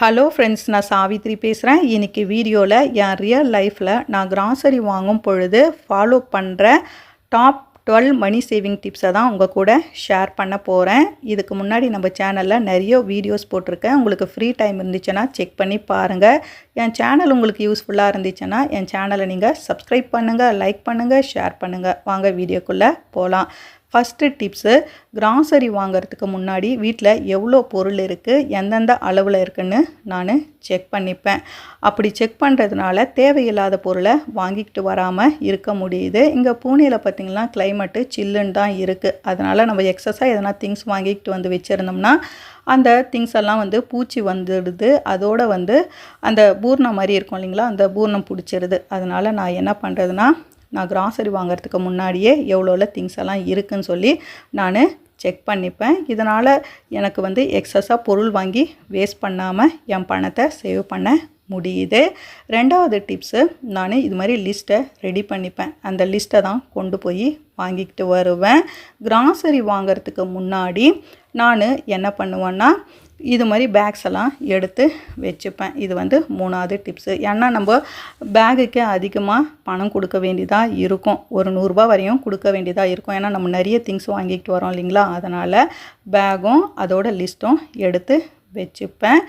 Hello friends நான் சாவித்ரி பேசுகிறேன் இன்றைக்கி வீடியோவில் என் ரியல் லைஃப்பில் நான் கிராசரி வாங்கும் பொழுது ஃபாலோ பண்ணுற டாப் டுவெல் மணி சேவிங் டிப்ஸை தான் உங்கள் கூட ஷேர் பண்ண போகிறேன் இதுக்கு முன்னாடி நம்ம சேனலில் நிறைய வீடியோஸ் போட்டிருக்கேன். உங்களுக்கு ஃப்ரீ டைம் இருந்துச்சுன்னா செக் பண்ணி பாருங்கள் என் சேனல் உங்களுக்கு யூஸ்ஃபுல்லாக இருந்துச்சுன்னா என் சேனலை நீங்கள் சப்ஸ்கிரைப் பண்ணுங்கள் லைக் பண்ணுங்கள் ஷேர் பண்ணுங்கள் வாங்க வீடியோக்குள்ளே போகலாம் ஃபஸ்ட்டு டிப்ஸு கிராசரி வாங்குறதுக்கு முன்னாடி வீட்டில் எவ்வளோ பொருள் இருக்குது எந்தெந்த அளவில் இருக்குன்னு நான் செக் பண்ணிப்பேன். அப்படி செக் பண்ணுறதுனால தேவையில்லாத பொருளை வாங்கிக்கிட்டு வராமல் இருக்க முடியுது. இங்கே பூனேயில் பார்த்திங்கன்னா கிளைமேட்டு சில்லுன்னு தான் இருக்குது அதனால் நம்ம எக்ஸஸாக எதனா திங்ஸ் வாங்கிக்கிட்டு வந்து வச்சுருந்தோம்னா அந்த திங்ஸ் எல்லாம் வந்து பூச்சி வந்துடுது. அதோட வந்து அந்த பூர்ணம் மாதிரி இருக்கும் இல்லைங்களா? அந்த பூர்ணம் பிடிச்சிருது. அதனால் நான் என்ன பண்ணுறதுனா நான் கிராசரி வாங்குறதுக்கு முன்னாடியே எவ்வளோல திங்ஸ் எல்லாம் இருக்குன்னு சொல்லி நான் செக் பண்ணிப்பேன். இதனால் எனக்கு வந்து எக்ஸஸாக பொருள் வாங்கி வேஸ்ட் பண்ணாமல் என் பணத்தை சேவ் பண்ண முடியுது. ரெண்டாவது டிப்ஸு நான் இது மாதிரி லிஸ்ட்டை ரெடி பண்ணிப்பேன். அந்த லிஸ்ட்டை தான் கொண்டு போய் வாங்கிக்கிட்டு வருவேன். கிராசரி வாங்குறதுக்கு முன்னாடி நான் என்ன பண்ணுவேன்னா இது மாதிரி பேக்ஸ் எல்லாம் எடுத்து வச்சுப்பேன். இது வந்து மூணாவது டிப்ஸு ஏன்னா நம்ம பேகுக்கே அதிகமாக பணம் கொடுக்க வேண்டியதாக இருக்கும். ஒரு நூறுரூபா வரையும் கொடுக்க வேண்டியதாக இருக்கும். ஏன்னா நம்ம நிறைய திங்ஸ் வாங்கிட்டு வரோம் இல்லைங்களா? அதனால் பேகும் அதோட லிஸ்ட்டும் எடுத்து வச்சுப்பேன்.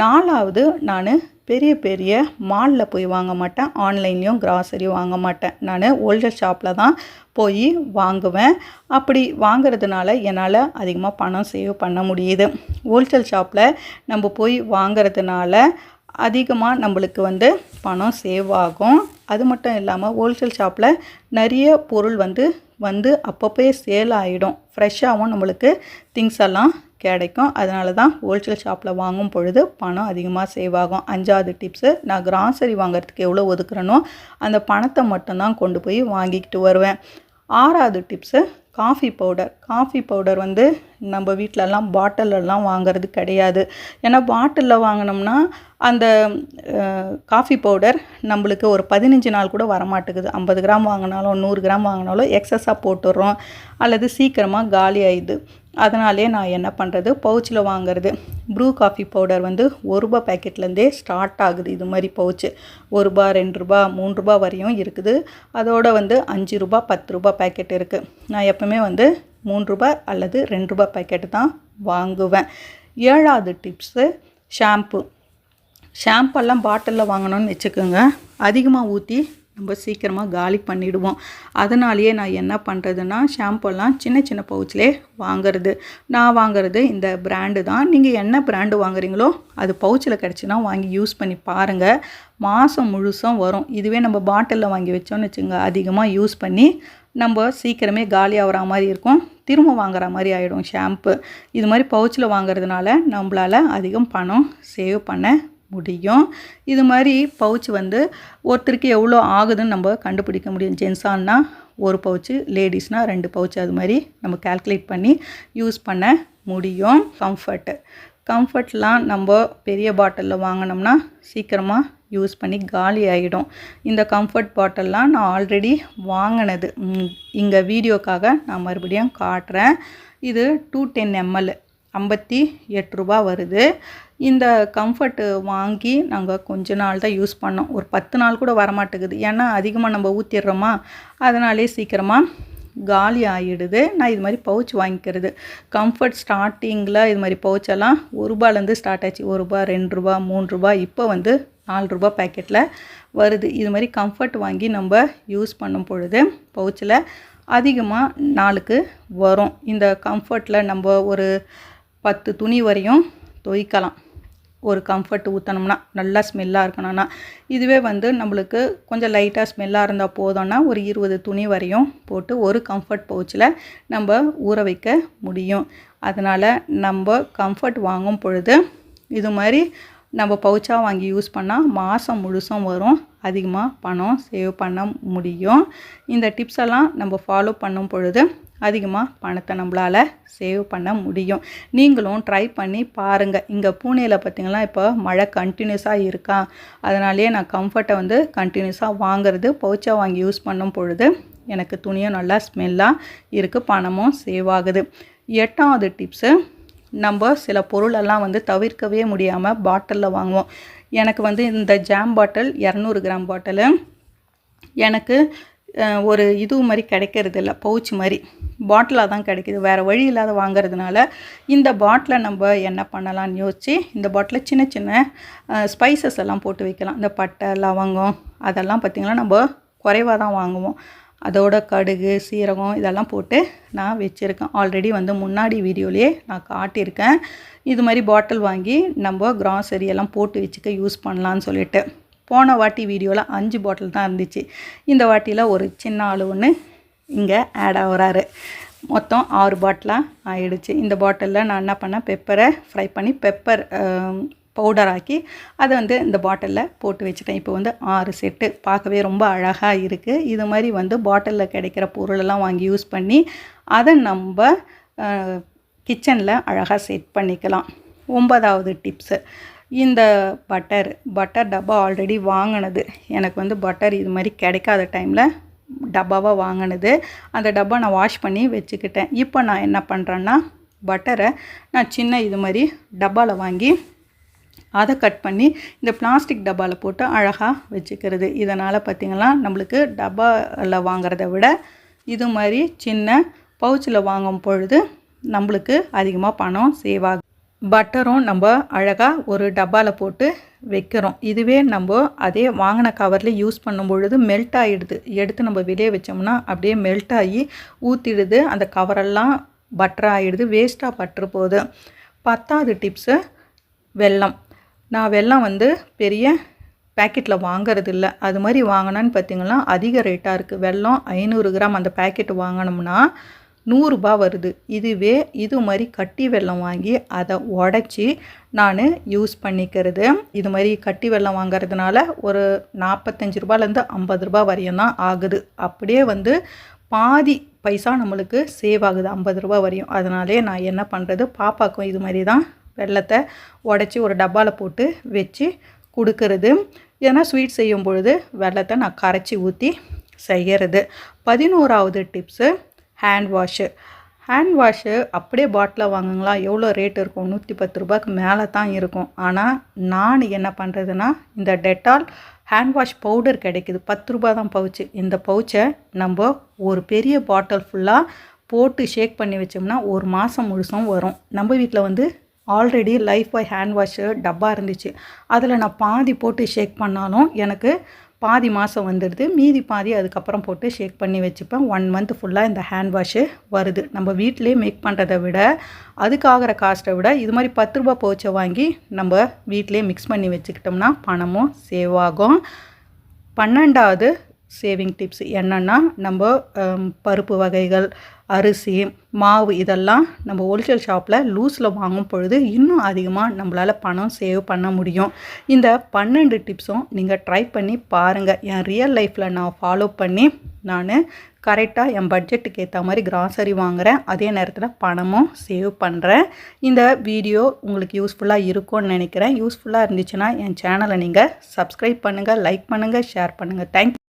நாலாவது நான் பெரிய பெரிய மாலில் போய் வாங்க மாட்டேன். ஆன்லைன்லேயும் கிராசரி வாங்க மாட்டேன். நான் ஹோல்சேல் ஷாப்பில் தான் போய் வாங்குவேன். அப்படி வாங்குறதுனால என்னால் அதிகமாக பணம் சேவ் பண்ண முடியுது. ஹோல்சேல் ஷாப்பில் நம்ம போய் வாங்குறதுனால அதிகமாக நம்மளுக்கு வந்து பணம் சேவ் ஆகும். அது மட்டும் இல்லாமல் ஹோல்சேல் ஷாப்பில் நிறைய பொருள் வந்து வந்து அப்பப்போயே சேல் ஆகிடும் ஃப்ரெஷ்ஷாகவும் நம்மளுக்கு திங்ஸ் எல்லாம் கிடைக்கும். அதனால தான் ஹோல்சேல் ஷாப்பில் வாங்கும் பொழுது பணம் அதிகமாக சேவ் ஆகும். அஞ்சாவது டிப்ஸு நான் கிராசரி வாங்குறதுக்கு எவ்வளோ ஒதுக்குறேனோ அந்த பணத்தை மட்டும்தான் கொண்டு போய் வாங்கிக்கிட்டு வருவேன். ஆறாவது tips coffee powder coffee powder வந்து நம்ம வீட்டிலலாம் பாட்டிலெல்லாம் வாங்குறது கிடையாது. ஏன்னா பாட்டிலில் வாங்கினோம்னா அந்த காஃபி பவுடர் நம்மளுக்கு ஒரு பதினஞ்சு நாள் கூட வரமாட்டேங்குது. ஐம்பது கிராம் வாங்கினாலும் நூறு கிராம் வாங்கினாலும் எக்ஸஸாக போட்டுடுறோம் அல்லது சீக்கிரமாக காலி ஆயிடுது. அதனாலே நான் என்ன பண்ணுறது பவுச்சில் வாங்குறது. ப்ரூ காஃபி பவுடர் வந்து ஒரு ரூபா பேக்கெட்லேருந்தே ஸ்டார்ட் ஆகுது. இது மாதிரி பவுச்சு ஒரு ரூபா ரெண்டு ரூபா மூணு ரூபா வரையும் இருக்குது. அதோட வந்து அஞ்சு ரூபா பத்து ரூபா பேக்கெட் இருக்குது நான் எப்போவுமே வந்து மூணு ரூபா அல்லது ரெண்டு ரூபா பேக்கெட்டு தான் வாங்குவேன். ஏழாவது டிப்ஸு ஷாம்பு ஷாம்பெல்லாம் பாட்டிலில் வாங்கணும்னு வச்சுக்கோங்க. அதிகமாக ஊற்றி ரொம்ப சீக்கிரமாக காலி பண்ணிவிடுவோம் அதனாலேயே நான் என்ன பண்ணுறதுன்னா ஷாம்பெல்லாம் சின்ன சின்ன பவுச்சிலே வாங்குறது. நான் வாங்குறது இந்த பிராண்டு தான். நீங்கள் என்ன பிராண்டு வாங்குறீங்களோ அது பவுச்சில் கிடச்சின்னா வாங்கி யூஸ் பண்ணி பாருங்கள் மாதம் முழுசும் வரும். இதுவே நம்ம பாட்டிலில் வாங்கி வச்சோம்னு வச்சுங்க அதிகமாக யூஸ் பண்ணி நம்ம சீக்கிரமே காலி ஆகிற மாதிரி இருக்கும். திரும்ப வாங்குற மாதிரி ஆகிடும் ஷாம்பு. இது மாதிரி பவுச்சில் வாங்குறதுனால நம்மளால் அதிகம் பணம் சேவ் பண்ண முடியும். இது மாதிரி பவுச் வந்து ஒருத்தருக்கு எவ்வளோ ஆகுதுன்னு நம்ம கண்டுபிடிக்க முடியும். ஜென்ஸான்னா ஒரு பவுச்சு லேடிஸ்னால் ரெண்டு பவுச் அது மாதிரி நம்ம கால்குலேட் பண்ணி யூஸ் பண்ண முடியும். கம்ஃபர்ட்டு கம்ஃபர்ட்லாம் நம்ம பெரிய பாட்டிலில் வாங்கினோம்னா சீக்கிரமாக யூஸ் பண்ணி காலி ஆகிடும் இந்த கம்ஃபர்ட் பாட்டில்லாம் நான் ஆல்ரெடி வாங்கினது. இங்கே வீடியோக்காக நான் மறுபடியும் காட்டுறேன். இது டூ டென் எம்எல் ஐம்பத்தி எட்டு ரூபா வருது. இந்த கம்ஃபர்ட்டு வாங்கி நாங்கள் கொஞ்ச நாள் தான் யூஸ் பண்ணோம். ஒரு பத்து நாள் கூட வரமாட்டேங்குது. ஏன்னா அதிகமாக நம்ம ஊற்றிடுறோமா அதனாலே சீக்கிரமாக காலி ஆகிடுது நான் இது மாதிரி பவுச் வாங்கிக்கிறது. கம்ஃபர்ட் ஸ்டார்டிங்கில் இது மாதிரி பவுச்செல்லாம் ஒரு ரூபாலேருந்து ஸ்டார்ட் ஆச்சு. ஒரு ரூபா ரெண்டு ரூபா மூணு ரூபா இப்போ வந்து நாலு ரூபா பேக்கெட்டில் வருது. இது மாதிரி கம்ஃபர்ட் வாங்கி நம்ம யூஸ் பண்ணும் பொழுது பவுச்சில் அதிகமாக நாளுக்கு வரும். இந்த கம்ஃபர்ட்டில் நம்ம ஒரு பத்து துணி வரையும் துவைக்கலாம். ஒரு கம்ஃபர்ட் ஊற்றணும்னா நல்லா ஸ்மெல்லாக இருக்கணும்னா இதுவே வந்து நம்மளுக்கு கொஞ்சம் லைட்டாக ஸ்மெல்லாக இருந்தால் போதும்னா ஒரு இருபது துணி வரையும் போட்டு ஒரு கம்ஃபர்ட் பவுச்சில் நம்ம ஊற வைக்க முடியும். அதனால் நம்ம கம்ஃபர்ட் வாங்கும் பொழுது இது மாதிரி நம்ம பவுச்சாக வாங்கி யூஸ் பண்ணால் மாதம் முழுசும் வரும். அதிகமாக பணம் சேவ் பண்ண முடியும். இந்த டிப்ஸ் எல்லாம் நம்ம ஃபாலோ பண்ணும் பொழுது அதிகமாக பணத்தை நம்மளால் சேவ் பண்ண முடியும். நீங்களும் ட்ரை பண்ணி பாருங்கள் இங்கே பூனேயில் பார்த்திங்கன்னா இப்போ மழை கண்டினியூஸாக இருக்கா? அதனாலேயே நான் கம்ஃபர்ட்டை வந்து கண்டினியூஸாக வாங்குறது பவுச்சா வாங்கி யூஸ் பண்ணும் பொழுது எனக்கு துணியும் நல்லா ஸ்மெல்லாக இருக்குது பணமும் சேவ் ஆகுது. எட்டாவது டிப்ஸு நம்ம சில பொருளெல்லாம் வந்து தவிர்க்கவே முடியாமல் பாட்டிலில் வாங்குவோம். எனக்கு வந்து இந்த ஜாம் பாட்டில் இரநூறு கிராம் பாட்டிலு எனக்கு ஒரு இது மாதிரி கிடைக்கிறது இல்லை பவுச் மாதிரி. பாட்டிலாக தான் கிடைக்கிது. வேறு வழி இல்லாத வாங்குறதுனால இந்த பாட்டிலை நம்ம என்ன பண்ணலாம்னு யோசிச்சு இந்த பாட்டிலில் சின்ன சின்ன ஸ்பைசஸ் எல்லாம் போட்டு வைக்கலாம். இந்த பட்டை லவங்கம் அதெல்லாம் பார்த்திங்கன்னா நம்ம குறைவாக தான் வாங்குவோம். அதோட கடுகு சீரகம் இதெல்லாம் போட்டு நான் வச்சுருக்கேன். ஆல்ரெடி வந்து முன்னாடி வீடியோலேயே நான் காட்டியிருக்கேன். இது மாதிரி பாட்டில் வாங்கி நம்ம கிராசரி எல்லாம் போட்டு வச்சுக்க யூஸ் பண்ணலான்னு சொல்லிட்டு. போன வாட்டி வீடியோவில் அஞ்சு பாட்டில் தான் இருந்துச்சு. இந்த வாட்டியில் ஒரு சின்ன ஆள் ஒன்று இங்கே ஆட் ஆகிறாரு. மொத்தம் ஆறு பாட்டிலாக ஆயிடுச்சு. இந்த பாட்டிலில் நான் என்ன பண்ணேன் பெப்பரை ஃப்ரை பண்ணி பெப்பர் பவுடர் ஆக்கி அதை வந்து இந்த பாட்டிலில் போட்டு வச்சுட்டேன். இப்போ வந்து ஆறு செட்டு பார்க்கவே ரொம்ப அழகாக இருக்குது இது மாதிரி வந்து பாட்டிலில் கிடைக்கிற பொருளெல்லாம் வாங்கி யூஸ் பண்ணி அதை நம்ம கிச்சனில் அழகாக செட் பண்ணிக்கலாம். ஒன்பதாவது டிப்ஸு இந்த பட்டர் பட்டர் டப்பா ஆல்ரெடி வாங்கினது. எனக்கு வந்து பட்டர் இது மாதிரி கிடைக்காத டைமில் டப்பாவாக வாங்கினது. அந்த டப்பா நான் வாஷ் பண்ணி வச்சுக்கிட்டேன். இப்போ நான் என்ன பண்ணுறேன்னா பட்டரை நான் சின்ன இது மாதிரி டப்பாவில் வாங்கி அதை கட் பண்ணி இந்த பிளாஸ்டிக் டப்பாவில் போட்டு அழகாக வச்சுக்கிறது. இதனால் பார்த்திங்கன்னா நம்மளுக்கு டப்பாவில் வாங்குறத விட இது மாதிரி சின்ன பவுச்சில் வாங்கும் பொழுது நம்மளுக்கு அதிகமாக பணம் சேவ் ஆகும் பட்டரும் நம்ம அழகாக ஒரு டப்பாவில் போட்டு வைக்கிறோம். இதுவே நம்ம அதே வாங்கின கவரில் யூஸ் பண்ணும் பொழுது மெல்ட் ஆகிடுது எடுத்து நம்ம வெளியே வச்சோம்னா அப்படியே மெல்ட் ஆகி ஊற்றிடுது அந்த கவரெல்லாம் பட்டர் ஆகிடுது வேஸ்ட்டாக பட்டுரு போகுது பத்தாவது டிப்ஸு வெல்லம். நான் வெல்லம் வந்து பெரிய பேக்கெட்டில் வாங்குறது இல்லை அது மாதிரி வாங்கினான்னு பார்த்தீங்கன்னா அதிக ரேட்டாக இருக்குது வெல்லம் ஐநூறு கிராம் அந்த பேக்கெட் வாங்கினோம்னா நூறுரூபா வருது. இதுவே இது மாதிரி கட்டி வெல்லம் வாங்கி அதை உடச்சி நான் யூஸ் பண்ணிக்கிறது. இது மாதிரி கட்டி வெல்லம் வாங்குறதுனால ஒரு நாற்பத்தஞ்சு ரூபாலேருந்து ஐம்பது ரூபா வரையும் தான் ஆகுது. அப்படியே வந்து பாதி பைசா நம்மளுக்கு சேவ் ஆகுது ஐம்பது ரூபா வரையும். அதனாலே நான் என்ன பண்ணுறது பாப்பாக்கும் இது மாதிரி தான் வெள்ளத்தை உடச்சி ஒரு டப்பாவில் போட்டு வச்சு கொடுக்கறது. ஏன்னா ஸ்வீட் செய்யும் பொழுது வெள்ளத்தை நான் கரைச்சி ஊற்றி செய்கிறது பதினோராவது tips hand wash hand wash அப்படியே பாட்டில் வாங்குங்களா? எவ்வளோ ரேட் இருக்கும்? நூற்றி பத்து ரூபாய்க்கு மேலே தான் இருக்கும். ஆனால் நான் என்ன பண்ணுறதுன்னா இந்த டெட்டால் ஹேண்ட் வாஷ் பவுடர் கிடைக்குது. பத்து ரூபா தான் பவுச்சு. இந்த பவுச்சை நம்ம ஒரு பெரிய பாட்டில் ஃபுல்லாக போட்டு ஷேக் பண்ணி வச்சோம்னா ஒரு மாதம் முழுசும் வரும். நம்ம வீட்டில் வந்து already Lifebuoy hand wash டப்பா இருந்துச்சு. அதில் நான் பாதி போட்டு ஷேக் பண்ணாலும் எனக்கு பாதி மாதம் வந்துடுது. மீதி பாதி அதுக்கப்புறம் போட்டு ஷேக் பண்ணி வச்சுப்பேன். ஒன் மந்த் ஃபுல்லாக இந்த ஹேண்ட் வாஷு வருது. நம்ம வீட்டிலே மேக் பண்ணுறதை விட அதுக்காகிற காஸ்ட்டை விட இது மாதிரி பத்து ரூபா போச்சை வாங்கி நம்ம வீட்டிலே மிக்ஸ் பண்ணி வச்சுக்கிட்டோம்னா பணமும் சேவ் ஆகும். பன்னெண்டாவது சேவிங் டிப்ஸ் என்னென்னா நம்ம பருப்பு வகைகள் அரிசி மாவு இதெல்லாம் நம்ம ஹோல்சேல் ஷாப்பில் லூஸில் வாங்கும் பொழுது இன்னும் அதிகமாக நம்மளால் பணம் சேவ் பண்ண முடியும். இந்த பன்னெண்டு டிப்ஸும் நீங்கள் ட்ரை பண்ணி பாருங்கள் என் ரியல் லைஃப்பில் நான் ஃபாலோ பண்ணி நான் கரெக்டாக என் பட்ஜெட்டுக்கு ஏற்ற மாதிரி கிராசரி வாங்குகிறேன் அதே நேரத்தில் பணமும் சேவ் பண்ணுறேன் இந்த வீடியோ உங்களுக்கு யூஸ்ஃபுல்லாக இருக்கும்னு நினைக்கிறேன். யூஸ்ஃபுல்லாக இருந்துச்சுன்னா என் சேனலை நீங்கள் சப்ஸ்கிரைப் பண்ணுங்கள் லைக் பண்ணுங்கள் ஷேர் பண்ணுங்கள் தேங்க்